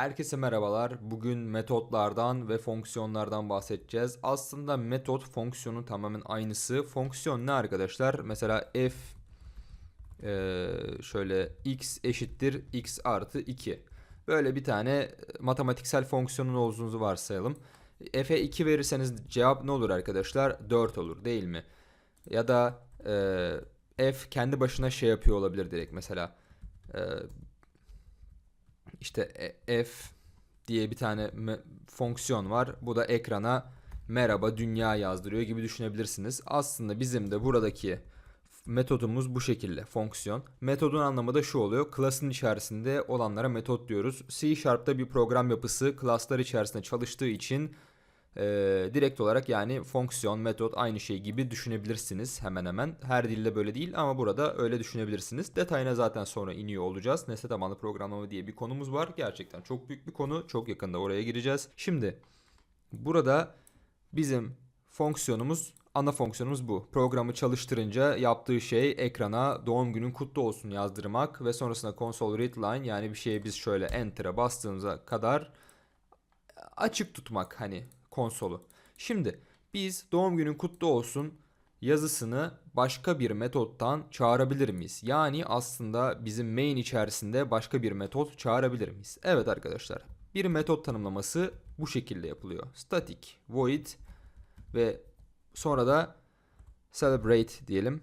Herkese merhabalar. Bugün metotlardan ve fonksiyonlardan bahsedeceğiz. Aslında metot fonksiyonun tamamen aynısı. Fonksiyon ne arkadaşlar? Mesela f eee, şöyle x eşittir x artı 2. Böyle bir tane e, matematiksel fonksiyonun olduğunuzu varsayalım. f'e 2 verirseniz cevap ne olur arkadaşlar? 4 olur değil mi? Ya da eee, f kendi başına şey yapıyor olabilir direkt mesela. Eee işte e- f diye bir tane fonksiyon var. Bu da ekrana merhaba dünya yazdırıyor gibi düşünebilirsiniz. Aslında bizim de buradaki metodumuz bu şekilde fonksiyon. Metodun anlamı da şu oluyor. Class'ın içerisinde olanlara metot diyoruz. C Sharp'ta bir program yapısı class'lar içerisinde çalıştığı için ee, direkt olarak yani fonksiyon, metot aynı şey gibi düşünebilirsiniz hemen hemen. Her dilde böyle değil ama burada öyle düşünebilirsiniz. Detayına zaten sonra iniyor olacağız. Nesne tabanlı programlama diye bir konumuz var. Gerçekten çok büyük bir konu. Çok yakında oraya gireceğiz. Şimdi burada bizim fonksiyonumuz ana fonksiyonumuz bu. Programı çalıştırınca yaptığı şey ekrana doğum günün kutlu olsun yazdırmak ve sonrasında console readline yani bir şeye biz şöyle enter'a bastığımıza kadar açık tutmak hani konsolu. Şimdi biz doğum günün kutlu olsun yazısını başka bir metottan çağırabilir miyiz? Yani aslında bizim main içerisinde başka bir metot çağırabilir miyiz? Evet arkadaşlar. Bir metot tanımlaması bu şekilde yapılıyor. Static void ve sonra da celebrate diyelim.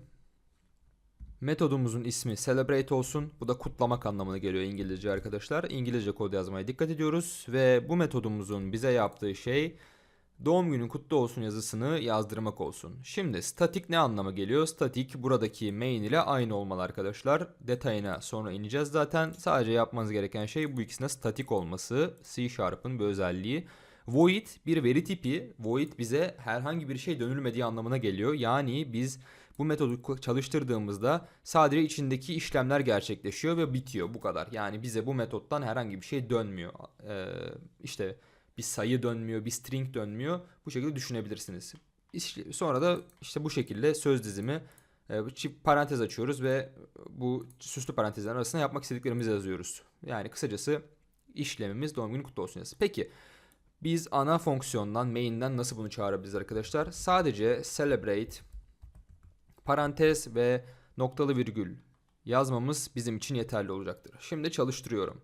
Metodumuzun ismi celebrate olsun. Bu da kutlamak anlamına geliyor İngilizce arkadaşlar. İngilizce kod yazmaya dikkat ediyoruz ve bu metodumuzun bize yaptığı şey doğum günün kutlu olsun yazısını yazdırmak olsun. Şimdi statik ne anlama geliyor? Statik buradaki main ile aynı olmalı arkadaşlar. Detayına sonra ineceğiz zaten. Sadece yapmanız gereken şey bu ikisine statik olması. C Sharp'ın bir özelliği. Void bir veri tipi. Void bize herhangi bir şey dönülmediği anlamına geliyor. Yani biz bu metodu çalıştırdığımızda sadece içindeki işlemler gerçekleşiyor ve bitiyor bu kadar. Yani bize bu metottan herhangi bir şey dönmüyor. Ee, işte bir sayı dönmüyor, bir string dönmüyor. Bu şekilde düşünebilirsiniz. Sonra da işte bu şekilde söz dizimi e, çift parantez açıyoruz ve bu süslü parantezler arasında yapmak istediklerimizi yazıyoruz. Yani kısacası işlemimiz doğum günü kutlu olsun yazısı. Peki biz ana fonksiyondan, main'den nasıl bunu çağırabiliriz arkadaşlar? Sadece celebrate parantez ve noktalı virgül yazmamız bizim için yeterli olacaktır. Şimdi çalıştırıyorum.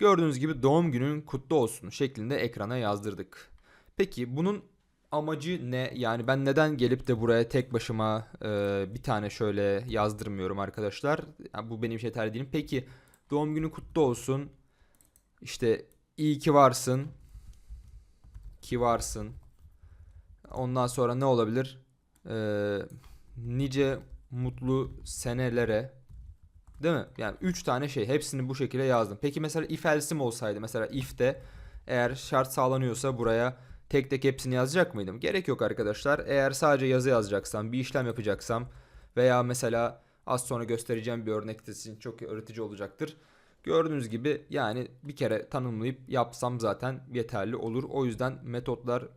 Gördüğünüz gibi doğum günün kutlu olsun şeklinde ekrana yazdırdık. Peki bunun amacı ne? Yani ben neden gelip de buraya tek başıma e, bir tane şöyle yazdırmıyorum arkadaşlar? Yani bu benim için yeterli değil. Peki doğum günü kutlu olsun. İşte iyi ki varsın. Ki varsın. Ondan sonra ne olabilir? Ee, nice mutlu senelere değil mi? Yani 3 tane şey hepsini bu şekilde yazdım. Peki mesela if else'im olsaydı mesela if'te eğer şart sağlanıyorsa buraya tek tek hepsini yazacak mıydım? Gerek yok arkadaşlar. Eğer sadece yazı yazacaksam, bir işlem yapacaksam veya mesela az sonra göstereceğim bir örnek için çok öğretici olacaktır. Gördüğünüz gibi yani bir kere tanımlayıp yapsam zaten yeterli olur. O yüzden metotlar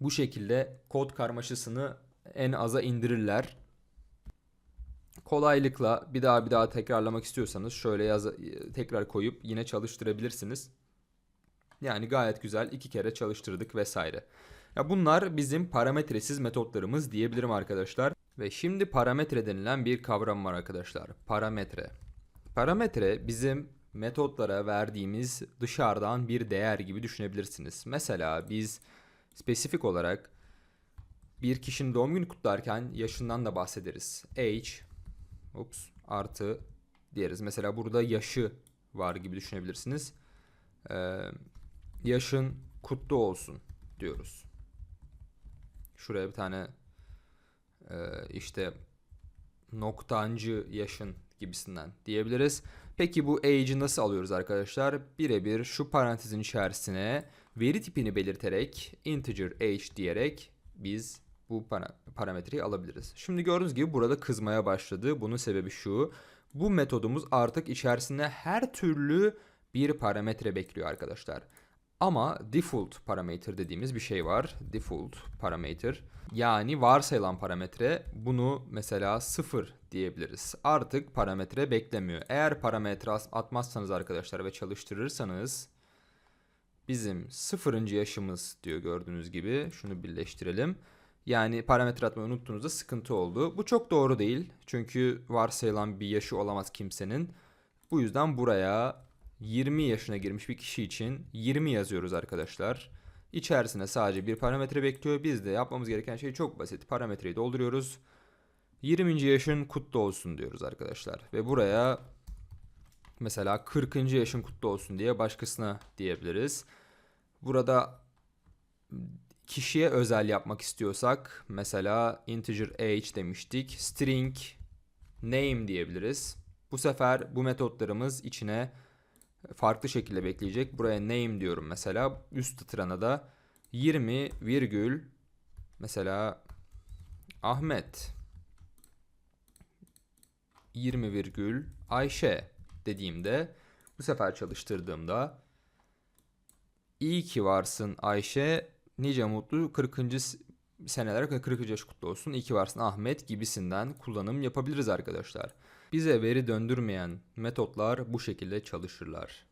bu şekilde kod karmaşasını en aza indirirler. Kolaylıkla bir daha bir daha tekrarlamak istiyorsanız şöyle yaz tekrar koyup yine çalıştırabilirsiniz. Yani gayet güzel iki kere çalıştırdık vesaire. Ya bunlar bizim parametresiz metotlarımız diyebilirim arkadaşlar. Ve şimdi parametre denilen bir kavram var arkadaşlar. Parametre. Parametre bizim metotlara verdiğimiz dışarıdan bir değer gibi düşünebilirsiniz. Mesela biz spesifik olarak bir kişinin doğum günü kutlarken yaşından da bahsederiz. Age, ups, artı diyeriz. Mesela burada yaşı var gibi düşünebilirsiniz. Ee, yaşın kutlu olsun diyoruz. Şuraya bir tane e, işte noktancı yaşın gibisinden diyebiliriz. Peki bu age'i nasıl alıyoruz arkadaşlar? Birebir şu parantezin içerisine veri tipini belirterek integer age diyerek biz bu para- parametreyi alabiliriz. Şimdi gördüğünüz gibi burada kızmaya başladı. Bunun sebebi şu. Bu metodumuz artık içerisinde her türlü bir parametre bekliyor arkadaşlar. Ama default parameter dediğimiz bir şey var. Default parameter. Yani varsayılan parametre bunu mesela 0 diyebiliriz. Artık parametre beklemiyor. Eğer parametre atmazsanız arkadaşlar ve çalıştırırsanız bizim sıfırıncı yaşımız diyor gördüğünüz gibi. Şunu birleştirelim. Yani parametre atmayı unuttuğunuzda sıkıntı oldu. Bu çok doğru değil. Çünkü varsayılan bir yaşı olamaz kimsenin. Bu yüzden buraya 20 yaşına girmiş bir kişi için 20 yazıyoruz arkadaşlar. İçerisine sadece bir parametre bekliyor. Biz de yapmamız gereken şey çok basit. Parametreyi dolduruyoruz. 20. yaşın kutlu olsun diyoruz arkadaşlar. Ve buraya mesela 40. yaşın kutlu olsun diye başkasına diyebiliriz. Burada kişiye özel yapmak istiyorsak mesela integer age demiştik. String name diyebiliriz. Bu sefer bu metotlarımız içine farklı şekilde bekleyecek. Buraya name diyorum mesela. Üst tıtrana da 20 virgül mesela Ahmet 20 virgül Ayşe dediğimde bu sefer çalıştırdığımda iyi ki varsın Ayşe nice mutlu 40. s- seneler 40. yaş kutlu olsun iyi ki varsın Ahmet gibisinden kullanım yapabiliriz arkadaşlar. Bize veri döndürmeyen metotlar bu şekilde çalışırlar.